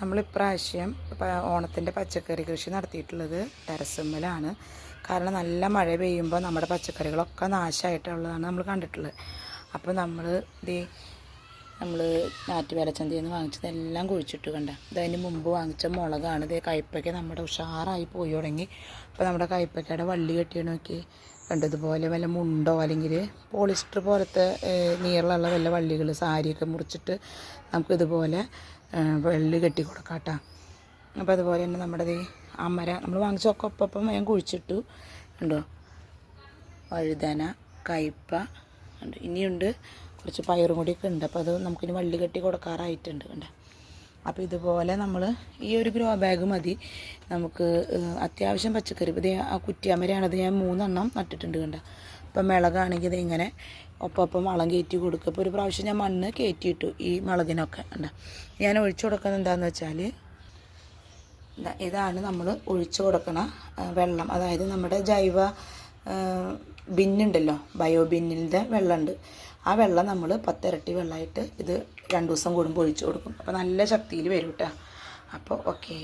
നമ്മളിപ്രാവശ്യം ഓണത്തിന്റെ പച്ചക്കറി കൃഷി നടത്തിയിട്ടുള്ളത് ടെറസുമ്മലാണ് കാരണം നല്ല മഴ പെയ്യുമ്പോൾ നമ്മുടെ പച്ചക്കറികളൊക്കെ നാശമായിട്ടുള്ളതാണ് നമ്മൾ കണ്ടിട്ടുള്ളത്. അപ്പോൾ നമ്മൾ ഇത് നമ്മൾ നാട്ടുവേലച്ചന്തയിൽ നിന്ന് വാങ്ങിച്ചതെല്ലാം കുഴിച്ചിട്ട് കണ്ട. ഇതതിന് മുമ്പ് വാങ്ങിച്ച മുളകാണ്. ഇത് കയ്പ്പയ്ക്ക നമ്മുടെ ഉഷാറായി പോയി തുടങ്ങി. അപ്പോൾ നമ്മുടെ കയ്പ്പയ്ക്കയുടെ വള്ളി കെട്ടിയ നോക്കി കണ്ടു ഇതുപോലെ വല്ല മുണ്ടോ അല്ലെങ്കിൽ പോളിസ്റ്റർ പോലത്തെ നീറിലുള്ള വല്ല വള്ളികൾ സാരിയൊക്കെ മുറിച്ചിട്ട് നമുക്കിതുപോലെ വെള്ളി കെട്ടി കൊടുക്കാം കേട്ടോ. അപ്പോൾ അതുപോലെ തന്നെ നമ്മുടെ അമര നമ്മൾ വാങ്ങിച്ചൊക്കെ ഒപ്പം ഞാൻ കുഴിച്ചിട്ടു. ഉണ്ടോ വഴുതന കയ്പ ഉണ്ട് ഇനിയുണ്ട് കുറച്ച് പയറും കൂടിയൊക്കെ ഉണ്ട്. അപ്പോൾ അത് നമുക്കിനി വള്ളി കെട്ടി കൊടുക്കാറായിട്ടുണ്ട്. കണ്ട? അപ്പോൾ ഇതുപോലെ നമ്മൾ ഈ ഒരു ഗ്രോ ബാഗ് മതി. നമുക്ക് അത്യാവശ്യം പച്ചക്കറി. ഇത് ആ കുറ്റിയാമരയാണത് ഞാൻ മൂന്നെണ്ണം നട്ടിട്ടുണ്ട് കണ്ട. അപ്പം മിളകാണെങ്കിൽ ഇത് ഇങ്ങനെ ഒപ്പം വളം കയറ്റി കൊടുക്കുക ഇപ്പോൾ ഒരു പ്രാവശ്യം ഞാൻ മണ്ണ് കയറ്റിയിട്ടു ഈ മുളകിനൊക്കെ കണ്ട. ഞാൻ ഒഴിച്ചു കൊടുക്കുന്നത് എന്താണെന്ന് വെച്ചാൽ ഇതാണ് നമ്മൾ ഒഴിച്ചു കൊടുക്കണ വെള്ളം. അതായത് നമ്മുടെ ജൈവ ബിന്നുണ്ടല്ലോ. ബയോ ബിന്നിന്റെ വെള്ളമുണ്ട് ആ വെള്ളം നമ്മൾ പത്തിരട്ടി വെള്ളമായിട്ട് ഇത് രണ്ട് ദിവസം കൂടുമ്പോൾ ഒഴിച്ചു കൊടുക്കും. അപ്പോൾ നല്ല ശക്തിയിൽ വരും കേട്ടോ അപ്പോൾ ഓക്കെ.